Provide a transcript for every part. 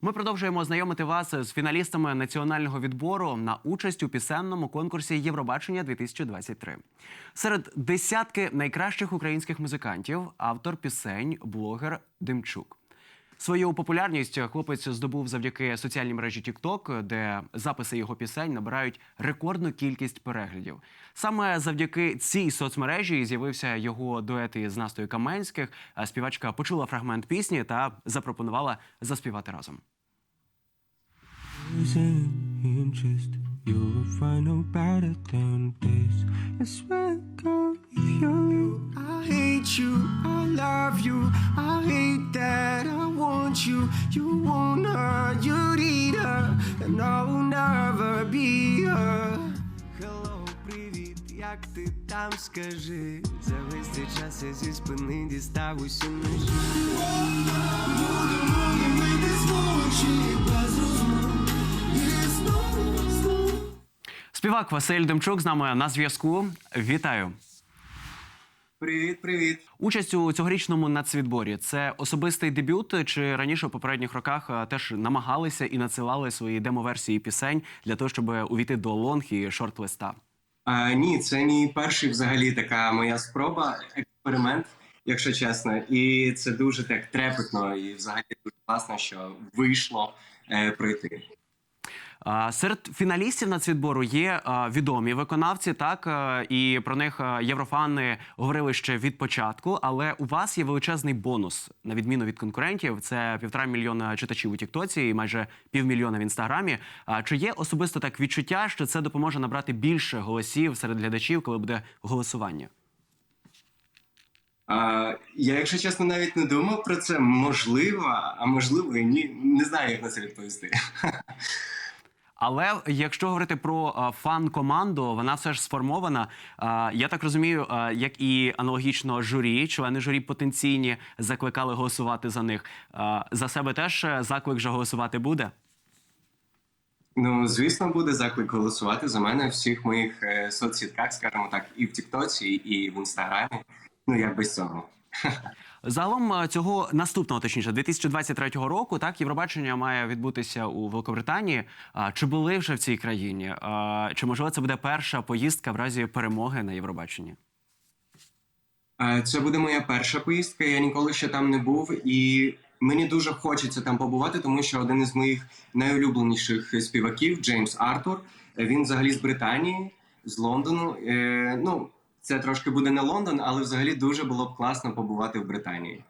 Ми продовжуємо знайомити вас з фіналістами національного відбору на участь у пісенному конкурсі Євробачення 2023. Серед десятки найкращих українських музикантів автор пісень, блогер Демчук. Свою популярність хлопець здобув завдяки соціальній мережі TikTok, де записи його пісень набирають рекордну кількість переглядів. Саме завдяки цій соцмережі з'явився його дует із Настою Каменських. Співачка почула фрагмент пісні та запропонувала заспівати разом. I hate you, I love you, I hate that want you. You want her, you need her, and I will never be her. Hello, привіт, як ти там скажи? За весь цей час я зі спини дістав усі ножі. Будемо ми без ночі, без розмов, і знову, знову. Співак Василь Демчук з нами на зв'язку. Вітаю! Привіт, привіт. Участь у цьогорічному нацвідборі це особистий дебют. Чи раніше у попередніх роках е, теж намагалися і надсилали свої демоверсії пісень для того, щоб увійти до лонг і шорт-листа? А, ні, це мій перший взагалі така моя спроба, експеримент, якщо чесно. І це дуже так трепетно і взагалі дуже класно, що вийшло е, пройти. Серед фіналістів нацвідбору є відомі виконавці, так і про них єврофани говорили ще від початку. Але у вас є величезний бонус на відміну від конкурентів. Це півтора мільйона читачів у Тіктоці і майже півмільйона в інстаграмі. Чи є особисто так відчуття, що це допоможе набрати більше голосів серед глядачів, коли буде голосування? А, я, якщо чесно, навіть не думав про це. Можливо, а можливо, і ні. Не знаю, як на це відповісти. Але якщо говорити про фан-команду, вона все ж сформована. Я так розумію, як і аналогічно журі, члени журі потенційні закликали голосувати за них. За себе теж е, заклик вже голосувати буде. Ну, звісно, буде заклик голосувати за мене в всіх моїх е, соцсітках, скажімо так, і в Тіктоці, і в інстаграмі. Ну як без цього. Загалом е, цього наступного, точніше, 2023 року, так Євробачення має відбутися у Великобританії. Чи були вже в цій країні? Чи можливо це буде перша поїздка в разі перемоги на Євробаченні? Е, Це буде моя перша поїздка. Я ніколи ще там не був, і мені дуже хочеться там побувати, тому що один із моїх найулюбленіших співаків Джеймс Артур. е, Він взагалі з Британії, з Лондону. Ну, це трошки буде не Лондон, але взагалі дуже було б класно побувати в Британії.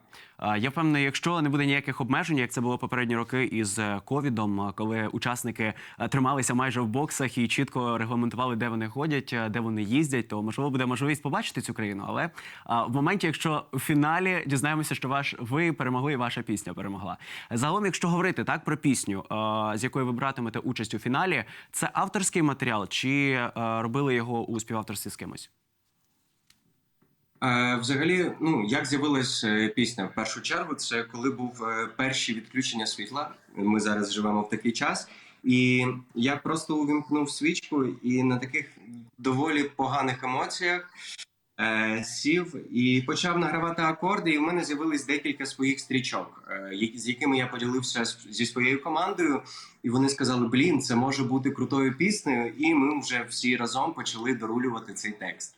Я впевнений, якщо не буде ніяких обмежень, як це було попередні роки із е, ковідом, е, коли учасники е, трималися майже в боксах і чітко регламентували, де вони ходять, де вони їздять, то можливо буде можливість побачити цю країну. Але в моменті, якщо в фіналі дізнаємося, що ваш ви перемогли, і ваша пісня перемогла. Загалом, якщо говорити так про пісню, з якою ви братимете участь у фіналі, це авторський матеріал, чи робили його у співавторстві з кимось? Е, Взагалі, ну як з'явилась е, пісня в першу чергу, це коли був е, перші відключення світла. Ми зараз живемо в такий час, і я просто увімкнув свічку і на таких доволі поганих емоціях е, сів і почав награвати акорди. І в мене з'явились декілька своїх стрічок, е, з якими я поділився зі своєю командою. І вони сказали: Блін, це може бути крутою піснею. І ми вже всі разом почали дорулювати цей текст.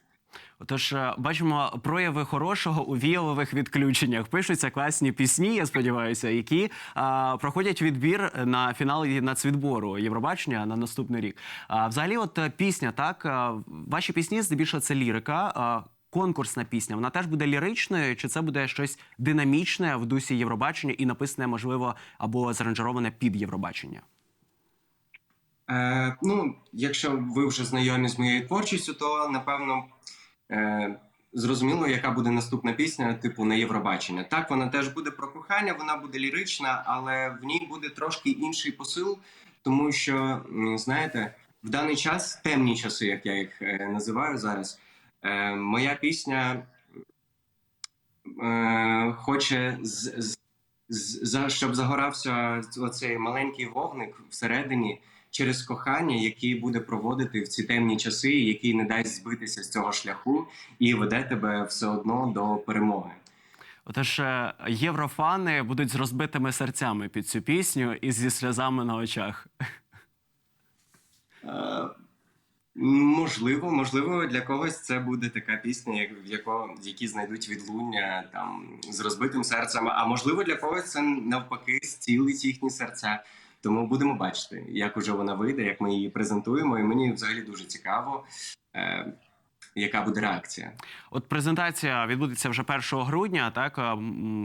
Отож, е, бачимо прояви хорошого у віялових відключеннях. Пишуться класні пісні, я сподіваюся, які а, проходять відбір на фінал нацвідбору Євробачення на наступний рік. А взагалі, от е, пісня, так ваші пісні здебільшого це лірика. А, конкурсна пісня, вона теж буде ліричною, чи це буде щось динамічне в дусі Євробачення і написане, можливо, або заранжироване під Євробачення? Е, ну, якщо ви вже знайомі з моєю творчістю, то напевно е, зрозуміло, яка буде наступна пісня, типу на Євробачення. Так, вона теж буде про кохання, вона буде лірична, але в ній буде трошки інший посил, тому що знаєте, в даний час темні часи, як я їх е, називаю зараз. Е, моя пісня е, хоче з, з, з, щоб загорався оцей маленький вогник всередині через кохання, який буде проводити в ці темні часи, який не дасть збитися з цього шляху і веде тебе все одно до перемоги. Отож, е, єврофани будуть з розбитими серцями під цю пісню і зі сльозами на очах. Е, Можливо, можливо, для когось це буде така пісня, як в яко, які знайдуть відлуння там з розбитим серцем. А можливо, для когось це навпаки зцілить їхні серця. Тому будемо бачити, як уже вона вийде, як ми її презентуємо. І мені взагалі дуже цікаво, е, яка буде реакція. От презентація відбудеться вже 1 грудня. Так е,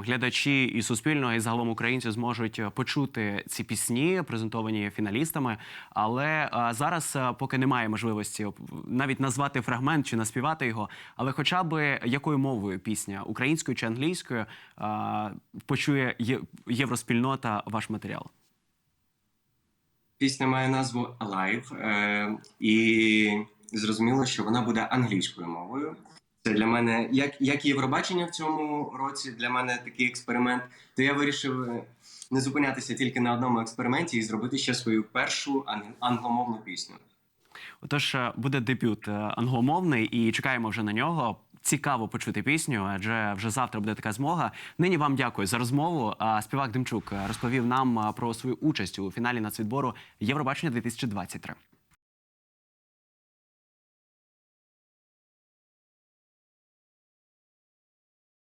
глядачі і суспільного, і загалом українці зможуть е, почути ці пісні, презентовані фіналістами. Але зараз поки немає можливості навіть назвати фрагмент чи наспівати його. Але хоча б якою мовою пісня українською чи англійською почує євроспільнота ваш матеріал. Пісня має назву Alive, е, і зрозуміло, що вона буде англійською мовою. Це для мене, як, як Євробачення в цьому році, для мене такий експеримент. То я вирішив не зупинятися тільки на одному експерименті і зробити ще свою першу ан- англомовну пісню. Отож, е, буде дебют е, англомовний, і чекаємо вже на нього. Цікаво почути пісню, адже вже завтра буде така змога. Нині вам дякую за розмову. Співак Демчук розповів нам про свою участь у фіналі нацвідбору Євробачення 2023.